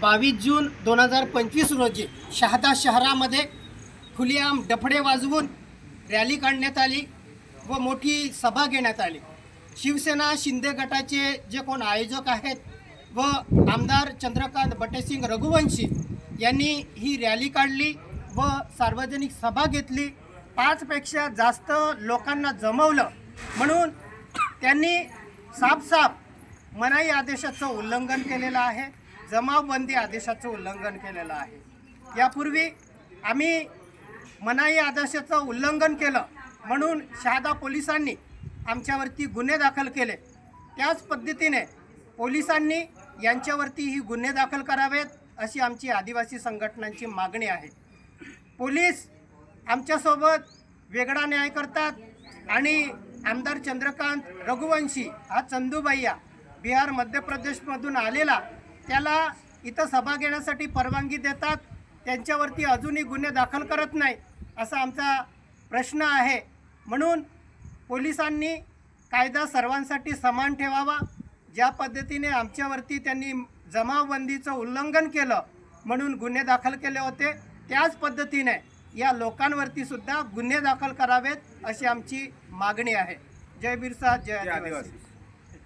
बावीस जून दोन हजार पंचवीस रोजी शहादा शहरामध्ये खुलेआम डफडे वाजवून रॅली काढण्यात आली व मोठी सभा घेण्यात आली. शिवसेना शिंदे गटाचे जे कोण आयोजक आहेत व आमदार चंद्रकांत बटेसिंग रघुवंशी यांनी ही रॅली काढली व सार्वजनिक सभा घेतली. पाचपेक्षा जास्त लोकांना जमवलं. म्हणून त्यांनी साफसाफ मनाई आदेशाचं उल्लंघन केलेलं आहे. जमावबंदी आदेशाचं उल्लंघन केलेलं आहे. यापूर्वी आम्ही मनाई आदेशाचं उल्लंघन केलं म्हणून शहादा पोलिसांनी आमच्यावरती गुन्हे दाखल केले. त्याच पद्धतीने पोलिसांनी यांच्यावरती ही गुन्हे दाखल करावेत अशी आमची आदिवासी संघटनांची मागणी आहे. पोलीस आमच्यासोबत वेगळा न्याय करतात आणि आमदार चंद्रकांत रघुवंशी हा चंदूबाईया बिहार मध्य प्रदेशमधून आलेला त्याला इथं सभा घेण्यासाठी परवानगी देतात. त्यांच्यावरती अजूनही गुन्हे दाखल करत नाही असा आमचा प्रश्न आहे. म्हणून पोलिसांनी कायदा सर्वांसाठी समान ठेवावा. ज्या पद्धतीने आमच्यावरती त्यांनी जमावबंदीचं उल्लंघन केलं म्हणून गुन्हे दाखल केले होते त्याच पद्धतीने या लोकांवरती सुद्धा गुन्हे दाखल करावेत अशी आमची मागणी आहे. जय बिरसा जय आदिवासी.